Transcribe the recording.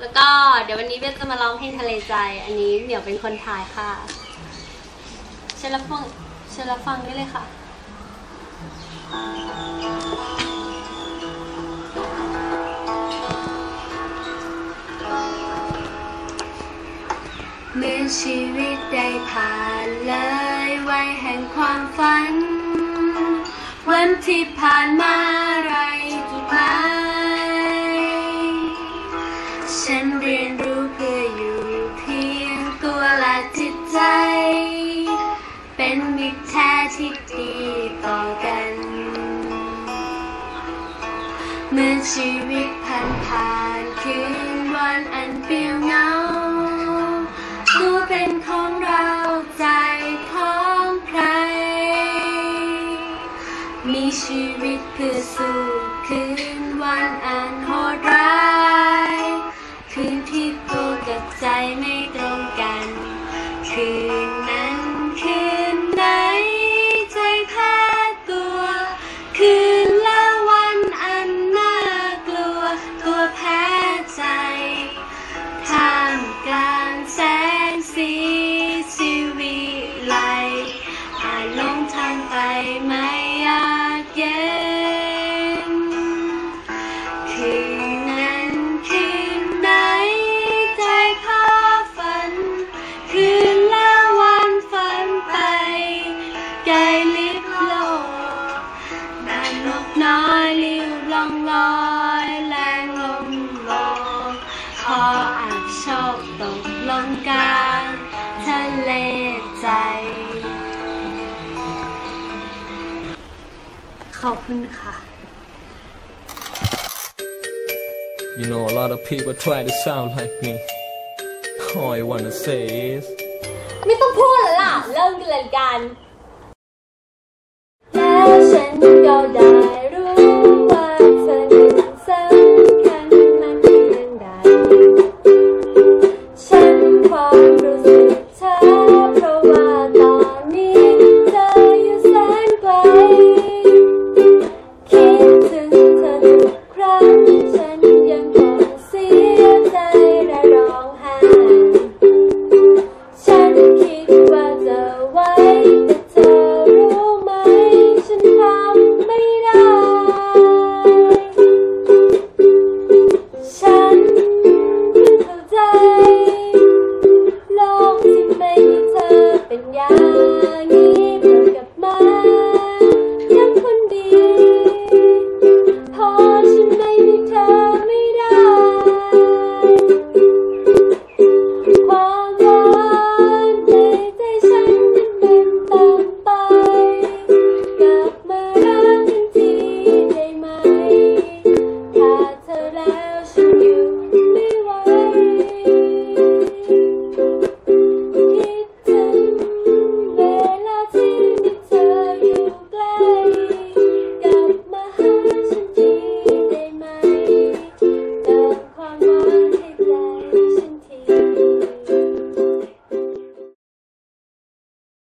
แล้วก็เดี๋ยววันนี้เบสจะมาร้องเพลงทะเลใจ อันนี้เหนียวเป็นคนถ่ายค่ะ เชิญรับฟัง เชิญรับฟังได้เลยค่ะเมื่อชีวิตได้ผ่านเลยวัยแห่งความฝัน วันที่ผ่านมาไรจุดหมา มิตรแท้ที่ดีต่อกัน เมื่อชีวิตผ่านผ่านคืนวันอันเปลี่ยวเหงาตัวเป็นของเราใจของใคร มีชีวิตเพื่อสู้คืนวันอันโหดร้าย ไกลลิบโลกนานนกน้อยลิ้วล่องลอยแรงลมโลกคออับโชคตกลงกลางทะเลใจขอบคุณค่ะ You know, a lot of people try to sound like me. All I wanna say is. ไม่ต้องพูดแล้วล่ะ เริ่มกันเลยกัน